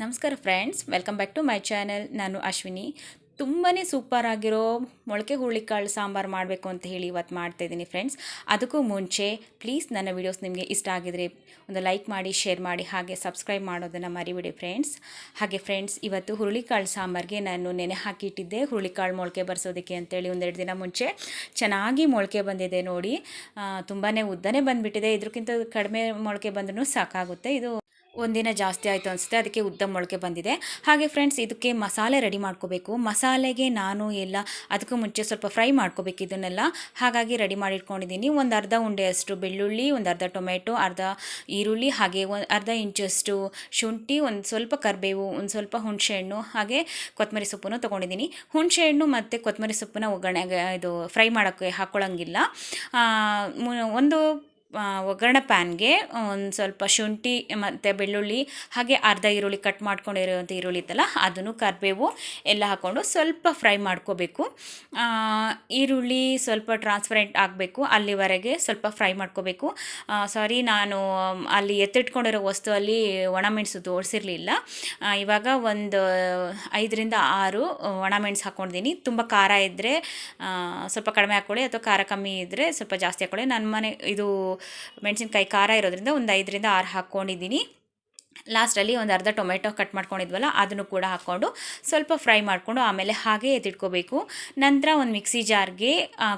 ನಮಸ್ಕಾರ friends, welcome back to my channel. ನಾನು ಅಶ್ವಿನಿ. ತುಂಬಾ ಸೂಪರ್ ಆಗಿರೋ ಮೊಳಕೆ ಹುರುಳಿಕಾಳು ಸಾಂಬಾರು ಮಾಡಬೇಕು ಅಂತ ಹೇಳಿ ಇವತ್ತು ಮಾಡ್ತಾಯಿದ್ದೀನಿ ಫ್ರೆಂಡ್ಸ್. ಅದಕ್ಕೂ ಮುಂಚೆ ಪ್ಲೀಸ್ ನನ್ನ ವೀಡಿಯೋಸ್ ನಿಮಗೆ ಇಷ್ಟ ಆಗಿದರೆ ಒಂದು ಲೈಕ್ ಮಾಡಿ, ಶೇರ್ ಮಾಡಿ, ಹಾಗೆ ಸಬ್ಸ್ಕ್ರೈಬ್ ಮಾಡೋದನ್ನು ಮರಿಬಿಡಿ ಫ್ರೆಂಡ್ಸ್. ಹಾಗೆ ಫ್ರೆಂಡ್ಸ್, ಇವತ್ತು ಹುರುಳಿಕಾಳು ಸಾಂಬಾರಿಗೆ ನಾನು ನೆನೆ ಹಾಕಿಟ್ಟಿದ್ದೆ ಹುರುಳಿಕಾಳು ಮೊಳಕೆ ಬರ್ಸೋದಕ್ಕೆ ಅಂತೇಳಿ ಒಂದೆರಡು ದಿನ ಮುಂಚೆ. ಚೆನ್ನಾಗಿ ಮೊಳಕೆ ಬಂದಿದೆ ನೋಡಿ. ತುಂಬಾ ಉದ್ದನೇ ಬಂದುಬಿಟ್ಟಿದೆ. ಇದಕ್ಕಿಂತ ಕಡಿಮೆ ಮೊಳಕೆ ಬಂದ್ರೂ ಸಾಕಾಗುತ್ತೆ. ಇದು ಒಂದಿನ ಜಾಸ್ತಿ ಆಯಿತು ಅನಿಸುತ್ತೆ, ಅದಕ್ಕೆ ಉದ್ದ ಮೊಳಕೆ ಬಂದಿದೆ. ಹಾಗೆ ಫ್ರೆಂಡ್ಸ್ ಇದಕ್ಕೆ ಮಸಾಲೆ ರೆಡಿ ಮಾಡ್ಕೋಬೇಕು. ಮಸಾಲೆಗೆ ನಾನು ಎಲ್ಲ, ಅದಕ್ಕೂ ಮುಂಚೆ ಸ್ವಲ್ಪ ಫ್ರೈ ಮಾಡ್ಕೋಬೇಕು ಇದನ್ನೆಲ್ಲ. ಹಾಗಾಗಿ ರೆಡಿ ಮಾಡಿಟ್ಕೊಂಡಿದ್ದೀನಿ. ಒಂದು ಅರ್ಧ ಉಂಡೆಯಷ್ಟು ಬೆಳ್ಳುಳ್ಳಿ, ಒಂದು ಅರ್ಧ ಟೊಮೆಟೊ, ಅರ್ಧ ಈರುಳ್ಳಿ, ಹಾಗೆ ಒಂದು ಅರ್ಧ ಇಂಚಷ್ಟು ಶುಂಠಿ, ಒಂದು ಸ್ವಲ್ಪ ಕರಿಬೇವು, ಒಂದು ಸ್ವಲ್ಪ ಹುಣಸೆಹಣ್ಣು, ಹಾಗೆ ಕೊತ್ತಂಬರಿ ಸೊಪ್ಪನ್ನು ತೊಗೊಂಡಿದ್ದೀನಿ. ಹುಣಸೆಹಣ್ಣು ಮತ್ತು ಕೊತ್ತಂಬರಿ ಸೊಪ್ಪನ್ನ ಒಗ್ಗರಣೆಗೆ ಇದು ಫ್ರೈ ಮಾಡೋಕ್ಕೆ ಹಾಕ್ಕೊಳ್ಳೋಂಗಿಲ್ಲ ಒಂದು ಒಗ್ಗರಣೆ ಪ್ಯಾನ್ಗೆ ಒಂದು ಸ್ವಲ್ಪ ಶುಂಠಿ ಮತ್ತು ಬೆಳ್ಳುಳ್ಳಿ, ಹಾಗೆ ಅರ್ಧ ಈರುಳ್ಳಿ ಕಟ್ ಮಾಡ್ಕೊಂಡಿರೋಂಥ ಈರುಳ್ಳಿ ಇತ್ತಲ್ಲ, ಅದನ್ನು ಕರಿಬೇವು ಎಲ್ಲ ಹಾಕ್ಕೊಂಡು ಸ್ವಲ್ಪ ಫ್ರೈ ಮಾಡ್ಕೋಬೇಕು. ಈರುಳ್ಳಿ ಸ್ವಲ್ಪ ಟ್ರಾನ್ಸ್ಪರೆಂಟ್ ಆಗಬೇಕು, ಅಲ್ಲಿವರೆಗೆ ಸ್ವಲ್ಪ ಫ್ರೈ ಮಾಡ್ಕೋಬೇಕು. ಸಾರಿ ನಾನು ಅಲ್ಲಿ ಎತ್ತಿಟ್ಕೊಂಡಿರೋ ವಸ್ತುವಲ್ಲಿ ಒಣಮೆಣಸು ತೋರಿಸಿರಲಿಲ್ಲ. ಇವಾಗ ಒಂದು ಐದರಿಂದ ಆರು ಒಣಮೆಣಸು ಹಾಕ್ಕೊಂಡಿದ್ದೀನಿ ತುಂಬ ಖಾರ ಇದ್ದರೆ ಸ್ವಲ್ಪ ಕಡಿಮೆ ಹಾಕ್ಕೊಳ್ಳಿ ಅಥವಾ ಖಾರ ಕಮ್ಮಿ ಇದ್ದರೆ ಸ್ವಲ್ಪ ಜಾಸ್ತಿ ಹಾಕ್ಕೊಳ್ಳಿ ನನ್ನ ಮನೆ, ಇದು ಮೆಣಸಿನ್ಕಾಯಿ ಖಾರ ಇರೋದ್ರಿಂದ ಒಂದು ಐದರಿಂದ ಆರು ಹಾಕ್ಕೊಂಡಿದ್ದೀನಿ. ಲಾಸ್ಟಲ್ಲಿ ಒಂದು ಅರ್ಧ ಟೊಮೆಟೊ ಕಟ್ ಮಾಡ್ಕೊಂಡಿದ್ವಲ್ಲ, ಅದನ್ನು ಕೂಡ ಹಾಕ್ಕೊಂಡು ಸ್ವಲ್ಪ ಫ್ರೈ ಮಾಡಿಕೊಂಡು ಆಮೇಲೆ ಹಾಗೆ ಎತ್ತಿಟ್ಕೋಬೇಕು. ನಂತರ ಒಂದು ಮಿಕ್ಸಿ ಜಾರ್ಗೆ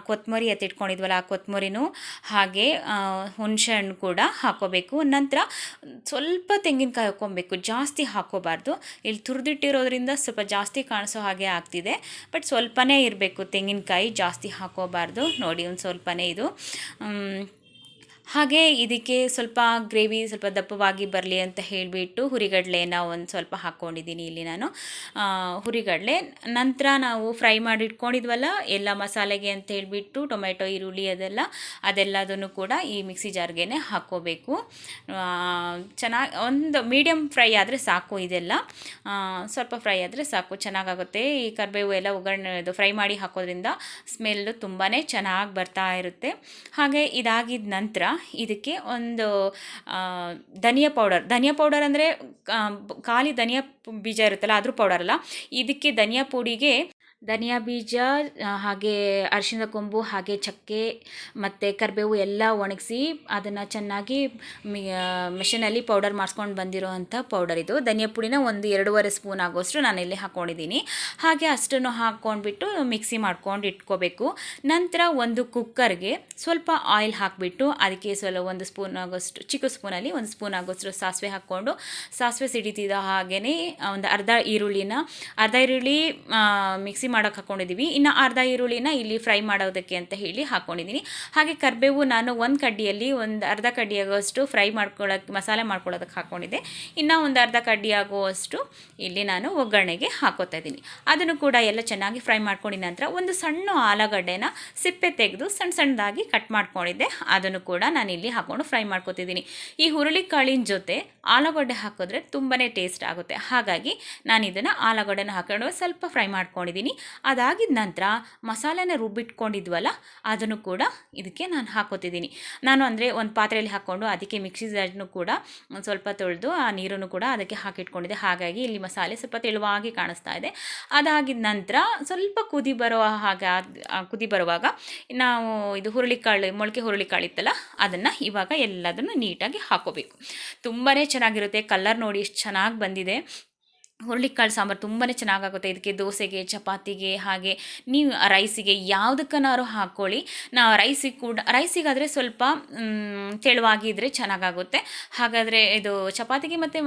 ಕೊತ್ತಂಬರಿ ಎತ್ತಿಟ್ಕೊಂಡಿದ್ವಲ್ಲ ಆ ಕೊತ್ತಂಬರಿನೂ ಹಾಗೆ ಹುಣಸೆ ಹಣ್ಣು ಕೂಡ ಹಾಕ್ಕೋಬೇಕು. ನಂತರ ಸ್ವಲ್ಪ ತೆಂಗಿನಕಾಯಿ ಹಾಕ್ಕೊಬೇಕು, ಜಾಸ್ತಿ ಹಾಕ್ಕೋಬಾರ್ದು. ಇಲ್ಲಿ ತುರಿದಿಟ್ಟಿರೋದ್ರಿಂದ ಸ್ವಲ್ಪ ಜಾಸ್ತಿ ಕಾಣಿಸೋ ಹಾಗೆ ಆಗ್ತಿದೆ. ಬಟ್ ಸ್ವಲ್ಪನೇ ಇರಬೇಕು, ತೆಂಗಿನಕಾಯಿ ಜಾಸ್ತಿ ಹಾಕ್ಕೋಬಾರ್ದು. ನೋಡಿ ಒಂದು ಸ್ವಲ್ಪನೇ ಇದು. ಹಾಗೆ ಇದಕ್ಕೆ ಸ್ವಲ್ಪ ಗ್ರೇವಿ ಸ್ವಲ್ಪ ದಪ್ಪವಾಗಿ ಬರಲಿ ಅಂತ ಹೇಳಿಬಿಟ್ಟು ಹುರಿಗಡಲೆನ ಒಂದು ಸ್ವಲ್ಪ ಹಾಕ್ಕೊಂಡಿದ್ದೀನಿ ಇಲ್ಲಿ ನಾನು. ಹುರಿಗಡಲೆ. ನಂತರ ನಾವು ಫ್ರೈ ಮಾಡಿ ಇಟ್ಕೊಂಡಿದ್ವಲ್ಲ ಎಲ್ಲ ಮಸಾಲೆಗೆ ಅಂತ ಹೇಳಿಬಿಟ್ಟು ಟೊಮೆಟೊ ಈರುಳ್ಳಿ ಅದೆಲ್ಲ, ಅದೆಲ್ಲದನ್ನು ಕೂಡ ಈ ಮಿಕ್ಸಿ ಜಾರ್ಗೆ ಹಾಕ್ಕೋಬೇಕು. ಚೆನ್ನಾಗಿ ಒಂದು ಮೀಡಿಯಮ್ ಫ್ರೈ ಆದರೆ ಸಾಕು ಇದೆಲ್ಲ. ಸ್ವಲ್ಪ ಫ್ರೈ ಆದರೆ ಸಾಕು, ಚೆನ್ನಾಗಾಗುತ್ತೆ. ಈ ಕರಿಬೇವು ಎಲ್ಲ ಒಗ್ಗರಣೆ ಇದು ಫ್ರೈ ಮಾಡಿ ಹಾಕೋದ್ರಿಂದ ಸ್ಮೆಲ್ಲು ತುಂಬಾ ಚೆನ್ನಾಗಿ ಬರ್ತಾ ಇರುತ್ತೆ. ಹಾಗೆ ಇದಾಗಿದ ನಂತರ ಇದಕ್ಕೆ ಒಂದು ಧನಿಯಾ ಪೌಡರ್. ಧನಿಯಾ ಪೌಡರ್ ಅಂದರೆ ಖಾಲಿ ಧನಿಯಾ ಬೀಜ ಇರುತ್ತಲ್ಲ, ಅದ್ರ ಪೌಡರ್ ಅಲ್ಲ. ಇದಕ್ಕೆ ಧನಿಯಾ ಪುಡಿಗೆ ಧನಿಯಾ ಬೀಜ ಹಾಗೆ ಅರಿಶಿಣದ ಕೊಂಬು, ಹಾಗೆ ಚಕ್ಕೆ ಮತ್ತು ಕರಿಬೇವು ಎಲ್ಲ ಒಣಗಿಸಿ ಅದನ್ನು ಚೆನ್ನಾಗಿ ಮಿಷಿನಲ್ಲಿ ಪೌಡರ್ ಮಾಡಿಸ್ಕೊಂಡು ಬಂದಿರೋ ಅಂಥ ಪೌಡರ್ ಇದು. ಧನಿಯಾ ಪುಡಿನ ಒಂದು ಎರಡೂವರೆ ಸ್ಪೂನ್ ಆಗೋಷ್ಟು ನಾನು ಇಲ್ಲಿ ಹಾಕ್ಕೊಂಡಿದ್ದೀನಿ ಹಾಗೆ ಅಷ್ಟನ್ನು ಹಾಕ್ಕೊಂಡ್ಬಿಟ್ಟು ಮಿಕ್ಸಿ ಮಾಡ್ಕೊಂಡು ಇಟ್ಕೋಬೇಕು. ನಂತರ ಒಂದು ಕುಕ್ಕರ್ಗೆ ಸ್ವಲ್ಪ ಆಯಿಲ್ ಹಾಕಿಬಿಟ್ಟು ಅದಕ್ಕೆ ಸ್ವಲ್ಪ ಒಂದು ಸ್ಪೂನ್ ಆಗೋಷ್ಟು, ಚಿಕ್ಕ ಸ್ಪೂನಲ್ಲಿ ಒಂದು ಸ್ಪೂನ್ ಆಗೋಷ್ಟು ಸಾಸಿವೆ ಹಾಕ್ಕೊಂಡು, ಸಾಸಿವೆ ಸಿಡಿತಿದ ಹಾಗೆಯೇ ಒಂದು ಅರ್ಧ ಈರುಳ್ಳಿನ, ಅರ್ಧ ಈರುಳ್ಳಿ ಮಿಕ್ಸಿ ಮಾಡೋಕೆ ಹಾಕ್ಕೊಂಡಿದ್ದೀವಿ ಇನ್ನು ಅರ್ಧ ಈರುಳ್ಳಿನ ಇಲ್ಲಿ ಫ್ರೈ ಮಾಡೋದಕ್ಕೆ ಅಂತ ಹೇಳಿ ಹಾಕ್ಕೊಂಡಿದ್ದೀನಿ ಹಾಗೆ ಕರಿಬೇವು ನಾನು ಒಂದು ಕಡ್ಡಿಯಲ್ಲಿ ಒಂದು ಅರ್ಧ ಕಡ್ಡಿಯಾಗುವಷ್ಟು ಫ್ರೈ ಮಾಡ್ಕೊಳ್ಳೋಕ್ಕೆ ಮಸಾಲೆ ಮಾಡ್ಕೊಳ್ಳೋದಕ್ಕೆ ಹಾಕ್ಕೊಂಡಿದ್ದೆ ಇನ್ನು ಒಂದು ಅರ್ಧ ಕಡ್ಡಿ ಆಗುವಷ್ಟು ಇಲ್ಲಿ ನಾನು ಒಗ್ಗರಣೆಗೆ ಹಾಕೋತಾ ಇದ್ದೀನಿ ಅದನ್ನು ಕೂಡ ಎಲ್ಲ ಚೆನ್ನಾಗಿ ಫ್ರೈ ಮಾಡ್ಕೊಂಡಿದ್ದ ನಂತರ ಒಂದು ಸಣ್ಣ ಆಲೂಗಡ್ಡೆನ ಸಿಪ್ಪೆ ತೆಗೆದು ಸಣ್ಣ ಸಣ್ಣದಾಗಿ ಕಟ್ ಮಾಡ್ಕೊಂಡಿದ್ದೆ. ಅದನ್ನು ಕೂಡ ನಾನು ಇಲ್ಲಿ ಹಾಕ್ಕೊಂಡು ಫ್ರೈ ಮಾಡ್ಕೊತಿದ್ದೀನಿ ಈ ಹುರುಳಿಕಾಳಿನ ಜೊತೆ ಆಲೂಗಡ್ಡೆ ಹಾಕಿದ್ರೆ ತುಂಬಾ ಟೇಸ್ಟ್ ಆಗುತ್ತೆ. ಹಾಗಾಗಿ ನಾನು ಇದನ್ನು ಆಲೂಗಡ್ಡೆನ ಹಾಕೊಂಡು ಸ್ವಲ್ಪ ಫ್ರೈ ಮಾಡ್ಕೊಂಡಿದ್ದೀನಿ ಅದಾಗಿದ ನಂತರ ಮಸಾಲೆನ ರುಬ್ಬಿಟ್ಕೊಂಡಿದ್ವಲ್ಲ, ಅದನ್ನು ಕೂಡ ಇದಕ್ಕೆ ನಾನು ಹಾಕೋತಿದ್ದೀನಿ. ನಾನು ಅಂದರೆ ಒಂದು ಪಾತ್ರೆಯಲ್ಲಿ ಹಾಕ್ಕೊಂಡು ಅದಕ್ಕೆ ಮಿಕ್ಸಿ ಜಾರ್ನು ಕೂಡ ಸ್ವಲ್ಪ ತೊಳೆದು ಆ ನೀರನ್ನು ಕೂಡ ಅದಕ್ಕೆ ಹಾಕಿಟ್ಕೊಂಡಿದ್ದೆ. ಹಾಗಾಗಿ ಇಲ್ಲಿ ಮಸಾಲೆ ಸ್ವಲ್ಪ ತೆಳುವಾಗಿ ಕಾಣಿಸ್ತಾ ಇದೆ. ಅದಾಗಿದ ನಂತರ ಸ್ವಲ್ಪ ಕುದಿ ಬರುವ ಹಾಗೆ ಕುದಿ ಬರುವಾಗ ನಾವು ಇದು ಹುರುಳಿಕಾಳು, ಮೊಳಕೆ ಹುರುಳಿಕಾಳು ಇತ್ತಲ್ಲ, ಅದನ್ನು ಇವಾಗ ಎಲ್ಲದನ್ನು ನೀಟಾಗಿ ಹಾಕೋಬೇಕು. ತುಂಬಾ ಚೆನ್ನಾಗಿರುತ್ತೆ. ಕಲರ್ ನೋಡಿ ಎಷ್ಟು ಚೆನ್ನಾಗಿ ಬಂದಿದೆ. ಹುರುಳಿಕಾಳು ಸಾಂಬಾರು ತುಂಬಾ ಚೆನ್ನಾಗಾಗುತ್ತೆ. ಇದಕ್ಕೆ ದೋಸೆಗೆ, ಚಪಾತಿಗೆ ಹಾಗೆ ನೀವು ರೈಸಿಗೆ ಯಾವುದಕ್ಕನಾರು ಹಾಕ್ಕೊಳ್ಳಿ. ನಾವು ರೈಸಿಗೆ ಕೂಡ, ರೈಸಿಗಾದರೆ ಸ್ವಲ್ಪ ತೆಳುವಾಗಿದ್ದರೆ ಚೆನ್ನಾಗಾಗುತ್ತೆ. ಹಾಗಾದರೆ ಇದು ಚಪಾತಿಗೆ ಮತ್ತು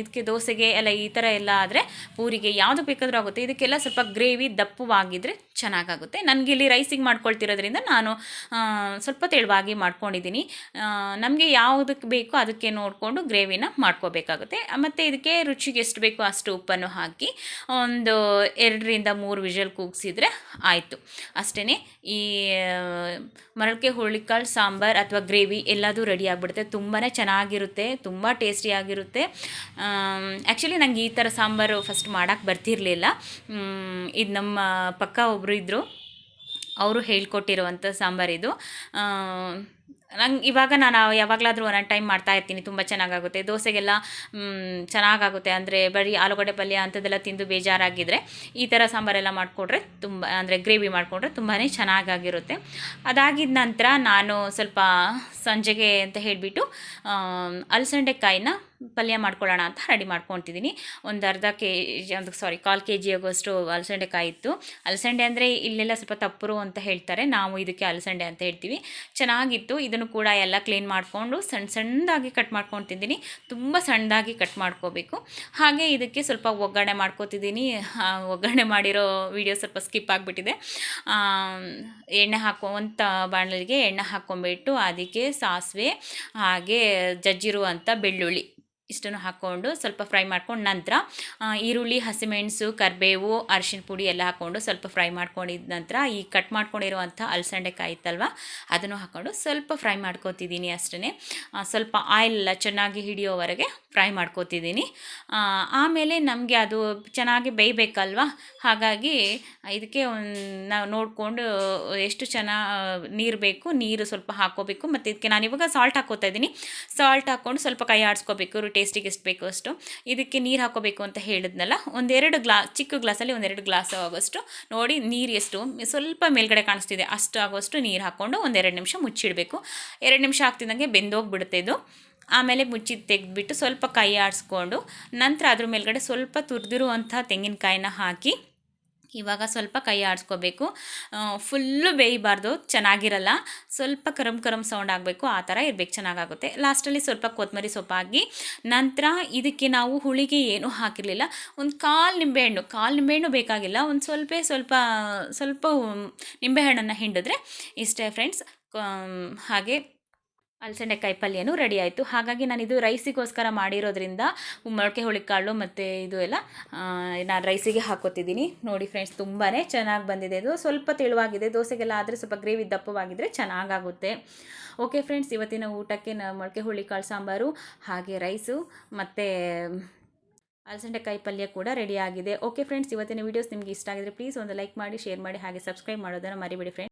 ಇದಕ್ಕೆ ದೋಸೆಗೆ ಎಲ್ಲ ಈ ಥರ ಎಲ್ಲ ಆದರೆ ಪೂರಿಗೆ ಯಾವುದು ಬೇಕಾದರೂ ಆಗುತ್ತೆ. ಇದಕ್ಕೆಲ್ಲ ಸ್ವಲ್ಪ ಗ್ರೇವಿ ದಪ್ಪವಾಗಿದ್ದರೆ ಚೆನ್ನಾಗಾಗುತ್ತೆ. ನನಗೆ ಇಲ್ಲಿ ರೈಸಿಗೆ ಮಾಡ್ಕೊಳ್ತಿರೋದ್ರಿಂದ ನಾನು ಸ್ವಲ್ಪ ತೆಳುವಾಗಿ ಮಾಡ್ಕೊಂಡಿದ್ದೀನಿ. ನಮಗೆ ಯಾವುದಕ್ಕೆ ಬೇಕೋ ಅದಕ್ಕೆ ನೋಡಿಕೊಂಡು ಗ್ರೇವಿನ ಮಾಡ್ಕೋಬೇಕಾಗುತ್ತೆ. ಮತ್ತು ಇದಕ್ಕೆ ರುಚಿಗೆ ಎಷ್ಟು ಬೇಕೋ ಅಷ್ಟು ಉಪ್ಪನ್ನು ಹಾಕಿ ಒಂದು ಎರಡರಿಂದ ಮೂರು ವಿಷಲ್ ಕೂಗಿಸಿದ್ರೆ ಆಯಿತು. ಅಷ್ಟೇ ಈ ಮರಳಿಕೆ ಹುರುಳಿಕಾಳು ಸಾಂಬಾರು ಅಥವಾ ಗ್ರೇವಿ ಎಲ್ಲದೂ ರೆಡಿ ಆಗಿಬಿಡುತ್ತೆ. ತುಂಬಾ ಚೆನ್ನಾಗಿರುತ್ತೆ, ತುಂಬ ಟೇಸ್ಟಿಯಾಗಿರುತ್ತೆ ಆ್ಯಕ್ಚುಲಿ ನಂಗೆ ಈ ಥರ ಸಾಂಬಾರು ಫಸ್ಟ್ ಮಾಡೋಕ್ಕೆ ಬರ್ತಿರಲಿಲ್ಲ. ಇದು ನಮ್ಮ ಪಕ್ಕ ಒಬ್ಬರು ಇದ್ದರು ಅವರು ಹೇಳ್ಕೊಟ್ಟಿರುವಂಥ ಸಾಂಬಾರಿದು ನಂಗೆ ಇವಾಗ ನಾನು ಯಾವಾಗಲಾದರೂ ಒಂದೊಂದು ಟೈಮ್ ಮಾಡ್ತಾ ಇರ್ತೀನಿ, ತುಂಬ ಚೆನ್ನಾಗಾಗುತ್ತೆ. ದೋಸೆಗೆಲ್ಲ ಚೆನ್ನಾಗಾಗುತ್ತೆ. ಅಂದರೆ ಬರೀ ಆಲೂಗಡ್ಡೆ ಪಲ್ಯ ಅಂಥದ್ದೆಲ್ಲ ತಿಂದು ಬೇಜಾರಾಗಿದ್ದರೆ ಈ ಥರ ಸಾಂಬಾರೆಲ್ಲ ಮಾಡಿಕೊಟ್ರೆ ತುಂಬ, ಅಂದರೆ ಗ್ರೇವಿ ಮಾಡಿಕೊಂಡ್ರೆ ತುಂಬಾ ಚೆನ್ನಾಗಾಗಿರುತ್ತೆ. ಅದಾಗಿದ ನಂತರ ನಾನು ಸ್ವಲ್ಪ ಸಂಜೆಗೆ ಅಂತ ಹೇಳಿಬಿಟ್ಟು ಅಲಸಂಡೆಕಾಯಿನ ಪಲ್ಯ ಮಾಡ್ಕೊಳ್ಳೋಣ ಅಂತ ರೆಡಿ ಮಾಡ್ಕೊತಿದ್ದೀನಿ. ಒಂದು ಅರ್ಧ ಕೆ ಜಿ ಒಂದು ಸಾರಿ ಕಾಲು ಕೆ ಜಿ ಆಗೋಷ್ಟು ಅಲಸಂಡೆಕಾಯಿ ಇತ್ತು ಅಲಸಂಡೆ ಅಂದರೆ ಇಲ್ಲೆಲ್ಲ ಸ್ವಲ್ಪ ತಪ್ಪರು ಅಂತ ಹೇಳ್ತಾರೆ. ನಾವು ಇದಕ್ಕೆ ಅಲಸಂಡೆ ಅಂತ ಹೇಳ್ತೀವಿ. ಚೆನ್ನಾಗಿತ್ತು. ಇದನ್ನು ಕೂಡ ಎಲ್ಲ ಕ್ಲೀನ್ ಮಾಡಿಕೊಂಡು ಸಣ್ಣ ಸಣ್ಣದಾಗಿ ಕಟ್ ಮಾಡ್ಕೊತಿದ್ದೀನಿ. ತುಂಬ ಸಣ್ಣದಾಗಿ ಕಟ್ ಮಾಡ್ಕೋಬೇಕು. ಹಾಗೆ ಇದಕ್ಕೆ ಸ್ವಲ್ಪ ಒಗ್ಗರಣೆ ಮಾಡ್ಕೋತಿದ್ದೀನಿ. ಒಗ್ಗರಣೆ ಮಾಡಿರೋ ವಿಡಿಯೋ ಸ್ವಲ್ಪ ಸ್ಕಿಪ್ ಆಗಿಬಿಟ್ಟಿದೆ. ಎಣ್ಣೆ ಹಾಕೋ ಅಂತ ಬಾಣಲಿಗೆ ಎಣ್ಣೆ ಹಾಕ್ಕೊಂಬಿಟ್ಟು ಅದಕ್ಕೆ ಸಾಸಿವೆ ಹಾಗೆ ಜಜ್ಜಿರುವಂಥ ಬೆಳ್ಳುಳ್ಳಿ. ಇಷ್ಟನ್ನು ಹಾಕ್ಕೊಂಡು ಸ್ವಲ್ಪ ಫ್ರೈ ಮಾಡ್ಕೊಂಡು ನಂತರ ಈರುಳ್ಳಿ, ಹಸಿಮೆಣಸು, ಕರಿಬೇವು ಅರಿಶಿನ ಪುಡಿ ಎಲ್ಲ ಹಾಕ್ಕೊಂಡು ಸ್ವಲ್ಪ ಫ್ರೈ ಮಾಡ್ಕೊಂಡಿದ ನಂತರ, ಈ ಕಟ್ ಮಾಡ್ಕೊಂಡಿರುವಂಥ ಅಲಸಂಡೆಕಾಯಿ ಇತ್ತಲ್ವ, ಅದನ್ನು ಹಾಕ್ಕೊಂಡು ಸ್ವಲ್ಪ ಫ್ರೈ ಮಾಡ್ಕೋತಿದ್ದೀನಿ ಅಷ್ಟೇ ಸ್ವಲ್ಪ ಆಯಿಲ್ ಚೆನ್ನಾಗಿ ಹಿಡಿಯೋವರೆಗೆ ಫ್ರೈ ಮಾಡ್ಕೋತಿದ್ದೀನಿ. ಆಮೇಲೆ ನಮಗೆ ಅದು ಚೆನ್ನಾಗಿ ಬೇಯಬೇಕಲ್ವ, ಹಾಗಾಗಿ ಇದಕ್ಕೆ ಒಂದು ನಾವು ನೋಡಿಕೊಂಡು ಎಷ್ಟು ಚೆನ್ನಾಗಿ ನೀರು ಬೇಕು, ನೀರು ಸ್ವಲ್ಪ ಹಾಕ್ಕೋಬೇಕು ಮತ್ತು ಇದಕ್ಕೆ ನಾನು ಇವಾಗ ಸಾಲ್ಟ್ ಹಾಕ್ಕೋತಾ ಇದ್ದೀನಿ. ಸಾಲ್ಟ್ ಹಾಕ್ಕೊಂಡು ಸ್ವಲ್ಪ ಕೈ ಆಡಿಸ್ಕೋಬೇಕು ಟೇಸ್ಟಿಗೆ ಎಷ್ಟು ಬೇಕೋ ಅಷ್ಟು ಇದಕ್ಕೆ ನೀರು ಹಾಕೋಬೇಕು ಅಂತ ಹೇಳಿದ್ನಲ್ಲ, ಒಂದೆರಡು ಗ್ಲಾ, ಚಿಕ್ಕ ಗ್ಲಾಸಲ್ಲಿ ಒಂದೆರಡು ಗ್ಲಾಸ್ ಆಗೋಷ್ಟು ನೋಡಿ ನೀರು ಎಷ್ಟು, ಸ್ವಲ್ಪ ಮೇಲ್ಗಡೆ ಕಾಣಿಸ್ತಿದೆ ಅಷ್ಟು ಆಗೋಷ್ಟು ನೀರು ಹಾಕ್ಕೊಂಡು ಒಂದೆರಡು ನಿಮಿಷ ಮುಚ್ಚಿಡಬೇಕು. ಎರಡು ನಿಮಿಷ ಆಗ್ತಿದ್ದಂಗೆ ಬೆಂದೋಗ್ಬಿಡುತ್ತೆ ಇದು. ಆಮೇಲೆ ಮುಚ್ಚಿ ತೆಗೆದ್ಬಿಟ್ಟು ಸ್ವಲ್ಪ ಕೈ ಆಡಿಸ್ಕೊಂಡು ನಂತರ ಅದ್ರ ಮೇಲ್ಗಡೆ ಸ್ವಲ್ಪ ತುರಿದಿರುವಂಥ ತೆಂಗಿನಕಾಯಿನ ಹಾಕಿ ಇವಾಗ ಸ್ವಲ್ಪ ಕೈ ಆಡಿಸ್ಕೋಬೇಕು. ಫುಲ್ಲು ಬೇಯಬಾರ್ದು, ಚೆನ್ನಾಗಿರಲ್ಲ. ಸ್ವಲ್ಪ ಕರಮ್ ಕರಮ್ ಸೌಂಡ್ ಆಗಬೇಕು, ಆ ಥರ ಇರಬೇಕು, ಚೆನ್ನಾಗಾಗುತ್ತೆ. ಲಾಸ್ಟಲ್ಲಿ ಸ್ವಲ್ಪ ಕೊತ್ತಂಬರಿ ಸೊಪ್ಪು ಹಾಕಿ, ನಂತರ ಇದಕ್ಕೆ ನಾವು ಹುಳಿಗೆ ಏನೂ ಹಾಕಿರಲಿಲ್ಲ, ಒಂದು ಕಾಲು ನಿಂಬೆಹಣ್ಣು ಕಾಲು ನಿಂಬೆಹಣ್ಣು ಬೇಕಾಗಿಲ್ಲ, ಒಂದು ಸ್ವಲ್ಪ ಸ್ವಲ್ಪ ಸ್ವಲ್ಪ ನಿಂಬೆಹಣ್ಣನ್ನು ಹಿಂಡಿದ್ರೆ, ಇಷ್ಟೇ ಫ್ರೆಂಡ್ಸ್ ಹಾಗೆ ಅಲಸಂಡೆಕಾಯಿ ಪಲ್ಯನೂ ರೆಡಿ ಆಯಿತು. ಹಾಗಾಗಿ ನಾನು ಇದು ರೈಸಿಗೋಸ್ಕರ ಮಾಡಿರೋದ್ರಿಂದ ಮೊಳಕೆ ಹುಳಿಕಾಳು ಮತ್ತು ಇದು ಎಲ್ಲ ನಾನು ರೈಸಿಗೆ ಹಾಕೋತಿದ್ದೀನಿ. ನೋಡಿ ಫ್ರೆಂಡ್ಸ್ ತುಂಬಾ ಚೆನ್ನಾಗಿ ಬಂದಿದೆ. ಇದು ಸ್ವಲ್ಪ ತೆಳುವಾಗಿದೆ. ದೋಸೆಗೆಲ್ಲ ಆದರೆ ಸ್ವಲ್ಪ ಗ್ರೇವಿ ದಪ್ಪವಾಗಿದ್ದರೆ ಚೆನ್ನಾಗಾಗುತ್ತೆ. ಓಕೆ ಫ್ರೆಂಡ್ಸ್ ಇವತ್ತಿನ ಊಟಕ್ಕೆ ನ, ಮೊಳಕೆ ಹುಳಿಕಾಳು ಸಾಂಬಾರು, ಹಾಗೆ ರೈಸು ಮತ್ತು ಅಲಸಂಡೆಕಾಯಿ ಪಲ್ಯ ಕೂಡ ರೆಡಿ ಆಗಿದೆ. ಓಕೆ ಫ್ರೆಂಡ್ಸ್ ಇವತ್ತಿನ ವೀಡಿಯೋಸ್ ನಿಮಗೆ ಇಷ್ಟ ಆಗಿದ್ರೆ ಪ್ಲೀಸ್ ಒಂದು ಲೈಕ್ ಮಾಡಿ ಶೇರ್ ಮಾಡಿ, ಹಾಗೆ ಸಬ್ಸ್ಕ್ರೈಬ್ ಮಾಡೋದನ್ನು ಮರಿಬಿಡಿ ಫ್ರೆಂಡ್ಸ್